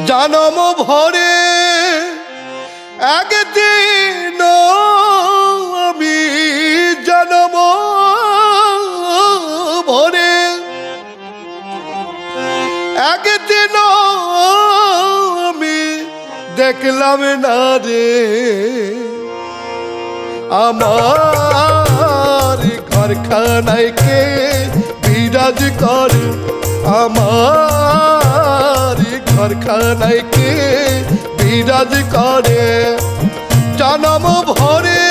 জানম ভরে একদিন আমি জনম ভরে একদিন আমি দেখলাম না রে আমার ঘরখানায় কে বিরাজ করে আমার ঘরখানায় কে বিরাজ করে। জনম ভরে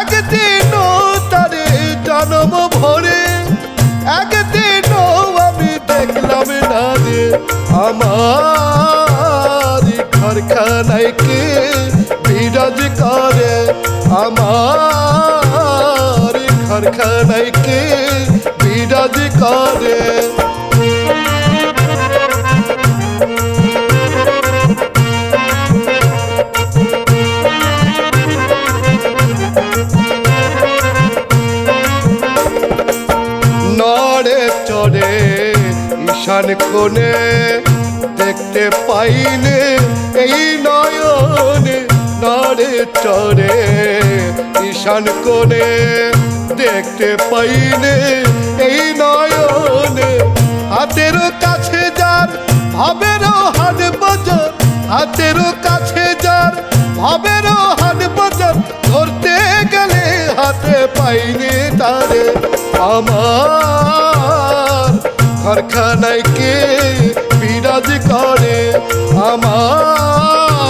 একদিন তারে জনম ভরে। একদিন আমি দেখলাম না রে আমার। ঘরখানায় কে বিরাজ করে, আমার। ঘরখানায় কে বিরাজ করে। চড়ে ঈশান কোণে দেখতে পাইনে এই নয়নে নড়ে চড়ে। ঈশান কোণে দেখতে পাইনে এই নয়নে হাতের কাছে যার ভাবেরও হাট বাজার, হাতের কাছে যার ভাবেরও হাট বাজার, ধরতে গেলে হাতে পাইনি তারে আমার ঘরখানায় কে বিরাজ করে আমার?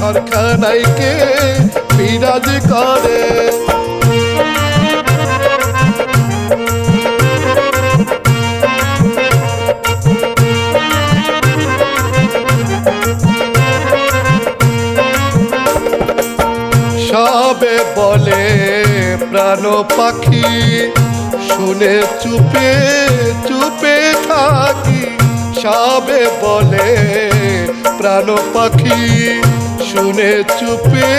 ঘরখানায় কে বিরাজ করে? সবে বলে প্রাণ পাখি শুনে চুপে চুপে থাকি। সবে বলে প্রাণ পাখি। শুনে চুপে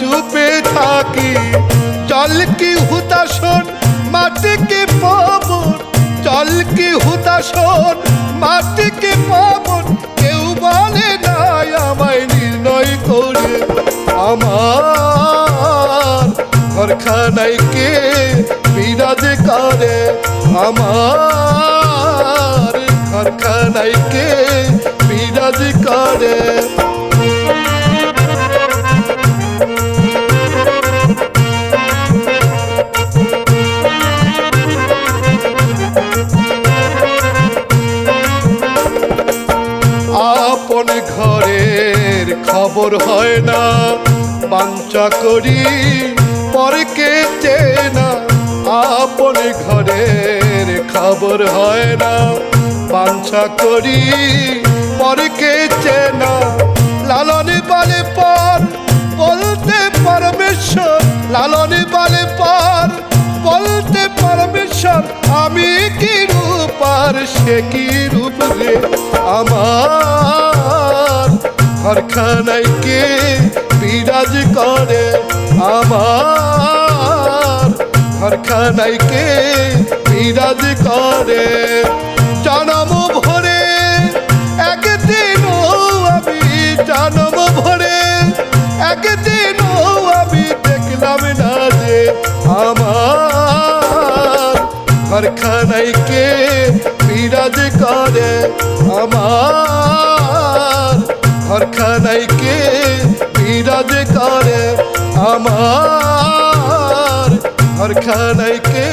চুপে থাকি। জল কি হুতাশন মাটি কি পবন? জল কি হুতাশন মাটি কি পবন? ঘরখানায় কে? বিরাজ করে আমার। ঘরখানায় কে? বিরাজ করে। আপন ঘরের খবর হয় না। বাঞ্চা করি পরকে চেনা আপন ঘরের খবর হয় না। বাঞ্চা করি পরকে চেনা লালন বলে পর বলতে পরমেশ্বর লালন বলে পর বলতে পরমেশ্বর আমি কি রূপ আর সে কি রূপ আমার ঘরখানায় কে বিরাজ করে আমার। ঘরখানায় কে বিরাজ করে। জনম ভরে একদিন আমি জনম ভরে একদিন আমি দেখলাম না যে আমার। ঘরখানায় কে বিরাজ করে আমার। ঘরখানায় কে বিরাজ করে আমার ঘরখানায় কে